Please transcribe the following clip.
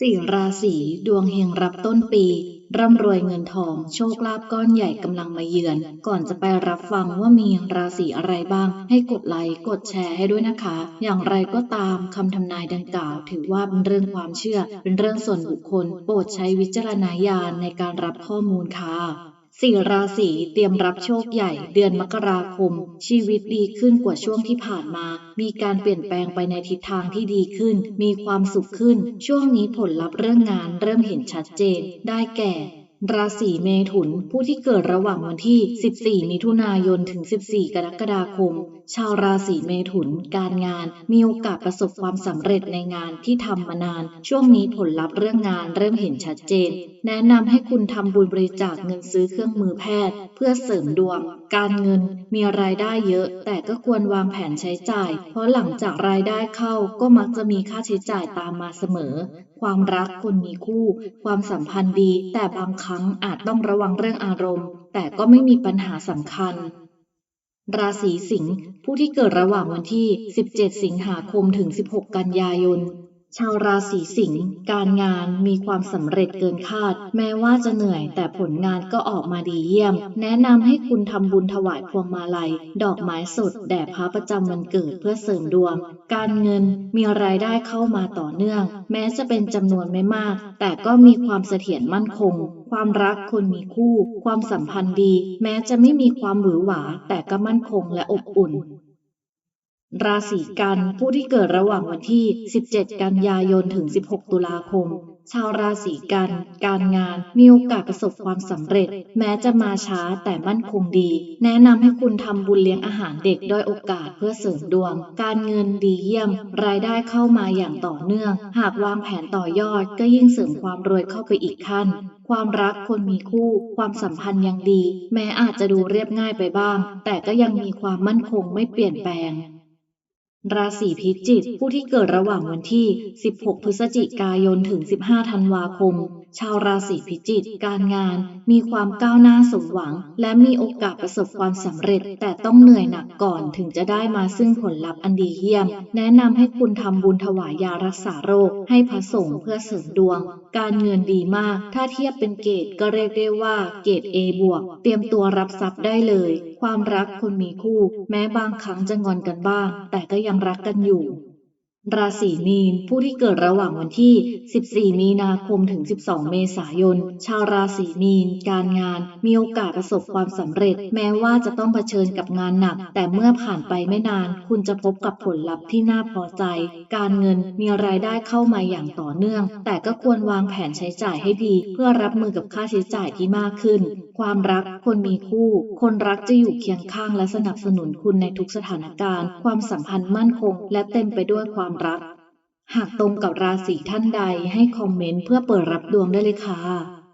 สี่ราศีดวงเฮงรับต้นปี ร่ำรวยเงินทอง โชคลาภก้อนใหญ่กำลังมาเยือน ก่อนจะไปรับฟังว่ามีราศีอะไรบ้าง ให้กดไลค์กดแชร์ให้ด้วยนะคะ อย่างไรก็ตามคำทำนายดังกล่าว ถือว่าเป็นเรื่องความเชื่อ เป็นเรื่องส่วนบุคคล โปรดใช้วิจารณญาณในการรับข้อมูลค่ะ สี่ราศีเตรียมรับโชคใหญ่เดือนมกราคม ชีวิตดีขึ้นกว่าช่วงที่ผ่านมา มีการเปลี่ยนแปลงไปในทิศทางที่ดีขึ้น มีความสุขขึ้น ช่วงนี้ผลลัพธ์เรื่องงานเริ่มเห็นชัดเจน ได้แก่ ราศีเมถุน ผู้ที่เกิดระหว่างวันที่ 14 มิถุนายน ถึง 14 กรกฎาคม ชาวราศีเมถุน การงาน มีโอกาสประสบความสำเร็จในงานที่ทำมานาน ช่วงนี้ผลลัพธ์เรื่องงานเริ่มเห็นชัดเจน แนะนำให้คุณทำบุญบริจาคเงินซื้อเครื่องมือแพทย์ เพื่อเสริมดวง การเงิน มีรายได้เยอะ แต่ก็ควรวางแผนใช้จ่าย เพราะหลังจากรายได้เข้าก็มักจะมีค่าใช้จ่ายตามมาเสมอ ความรักคนมีคู่ ความสัมพันธ์ดี แต่บางครั้งอาจต้องระวังเรื่องอารมณ์ แต่ก็ไม่มีปัญหาสำคัญ ราศีสิงห์ผู้ที่เกิดระหว่างวันที่ 17 สิงหาคมถึง 16 กันยายน ชาวราศีสิงห์การงานมีความสำเร็จเกินคาด แม้ว่าจะเหนื่อยแต่ผลงานก็ออกมาดีเยี่ยม แนะนำให้คุณทำบุญถวายพวงมาลัย ดอกไม้สดแด่พระประจำวันเกิดเพื่อเสริมดวง การเงินมีรายได้เข้ามาต่อเนื่อง แม้จะเป็นจำนวนไม่มาก แต่ก็มีความเสถียรมั่นคง ความรักคนมีคู่ ความสัมพันธ์ดี แม้จะไม่มีความหวือหวาแต่ก็มั่นคงและอบอุ่น ราศีกันผู้ที่เกิดระหว่างวันที่ 17 กันยายนถึง 16 ตุลาคม ชาวราศีกัน การงานมีโอกาสประสบความสำเร็จ แม้จะมาช้าแต่มั่นคงดี แนะนำให้คุณทำบุญเลี้ยงอาหารเด็กด้อยโอกาสเพื่อเสริมดวง การเงินดีเยี่ยม รายได้เข้ามาอย่างต่อเนื่อง หากวางแผนต่อยอดก็ยิ่งเสริมความรวยเข้าไปอีกขั้นความรักคนมีคู่ ความสัมพันธ์ยังดี แม้อาจจะดูเรียบง่ายไปบ้าง แต่ก็ยังมีความมั่นคงไม่เปลี่ยนแปลง ราศีพิจิก ผู้ที่เกิดระหว่างวันที่ 16 พฤศจิกายน ถึง 15 ธันวาคม ชาวราศีพิจิก การงาน มีความก้าวหน้าสมหวัง และมีโอกาสประสบความสำเร็จ แต่ต้องเหนื่อยหนักก่อนถึงจะได้มาซึ่งผลลัพธ์อันดีเยี่ยม แนะนำให้คุณทำบุญถวายยารักษาโรค ให้พระสงฆ์เพื่อเสริมดวง การเงินดีมาก ถ้าเทียบเป็นเกรดก็เรียกได้ว่าเกรด A บวก เตรียมตัวรับทรัพย์ได้เลย ความรักคนมีคู่ แม้บางครั้งจะงอนกันบ้าง แต่ก็ยังรักกันอยู่ ราศีมีน ผู้ที่เกิดระหว่างวันที่ 14 มีนาคมถึง 12 เมษายน ชาวราศีมีน การงาน มีโอกาสประสบความสำเร็จ แม้ว่าจะต้องเผชิญกับงานหนัก แต่เมื่อผ่านไปไม่นาน คุณจะพบกับผลลัพธ์ที่น่าพอใจ การเงินมีรายได้เข้ามาอย่างต่อเนื่อง แต่ก็ควรวางแผนใช้จ่ายให้ดี เพื่อรับมือกับค่าใช้จ่ายที่มากขึ้น ความรักคนมีคู่ คนรักจะอยู่เคียงข้างและสนับสนุนคุณในทุกสถานการณ์ ความสัมพันธ์มั่นคง และเต็มไปด้วยความความรัก หากตรงกับราศีท่านใดให้คอมเมนต์เพื่อเปิดรับดวงได้เลยค่ะ